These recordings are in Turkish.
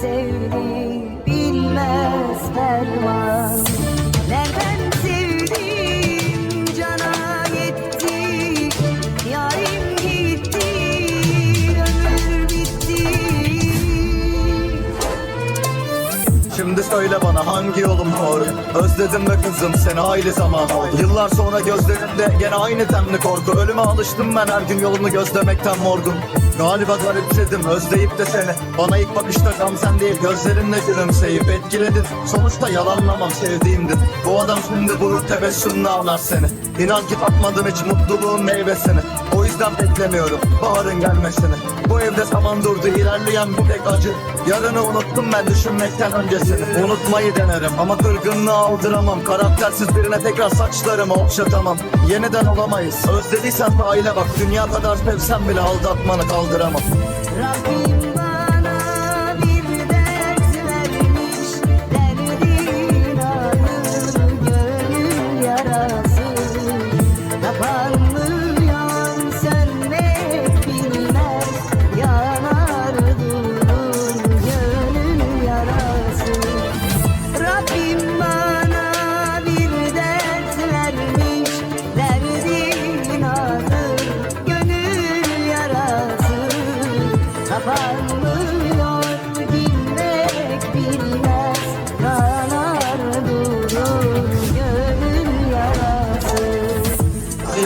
sevdi bilmez ferman Şimdi söyle bana hangi yolum doğru Özledim be kızım seni hayli zaman oldu Yıllar sonra gözlerinde gene aynı temli korku. Ölüme alıştım ben her gün yolunu gözlemekten morgun. Galiba garipsedim özleyip de seni. Bana ilk bakışta gam sen değil gözlerinle gülümseyip etkiledin. Sonuçta yalanlamam sevdiğimdin Bu adam şimdi vurur tebessümle ağlar seni. İnan ki tatmadım hiç mutluluğun meyvesini. O yüzden beklemiyorum baharın gelmesini. Bu evde zaman durdu ilerleyen bu tek acı. Yarını unuttum ben düşünmekten öncesini Unutmayı denerim ama kırgınlığı aldıramam. Karaktersiz birine tekrar saçlarımı okşatamam. Yeniden olamayız. Özlediysen sahile bak. Dünya kadar sevsem bile aldatmanı kaldıramam. Rabbim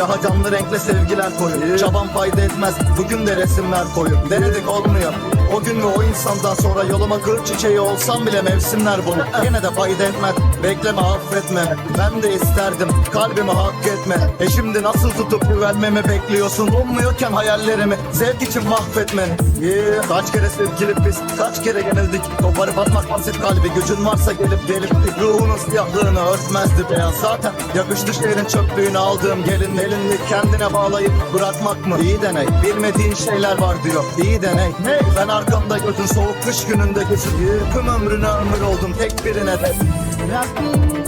Siyaha canlı renkle sevgiler koyun. Çaban fayda etmez bugün de resimler koyun. Denedik olmuyor o gün ve o insandan sonra yoluma kır çiçeği olsam bile mevsimler bunu. Yine de fayda etmez bekleme affetme. Ben de isterdim kalbimi hak etme. E şimdi nasıl tutup güvenmemi bekliyorsun? Olmuyorken hayallerimi zevk için mahvetmeni Yeah. Kaç kere sevgili biz kaç kere yenildik? Koparıp atmak basit kalbi gücün varsa gelip gelip Ruhunun siyahlığını örtmezdi. Beyaz zaten Yakıştı şehrin çöplüğünü aldığım. Gelin Elini kendine bağlayıp bırakmak mı? İyi deney bilmediğin şeyler var diyor. İyi deney. Hey. Ben arkamda gözün soğuk kış gününde geçip Yırtım ömrüne ömür oldum tek birine de Rabbim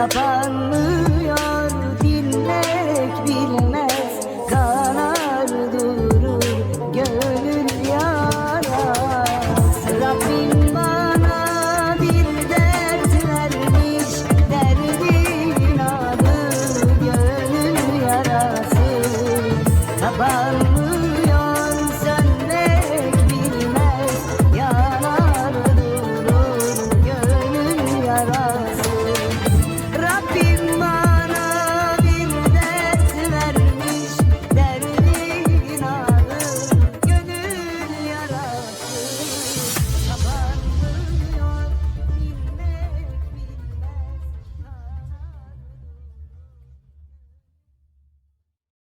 kapanmış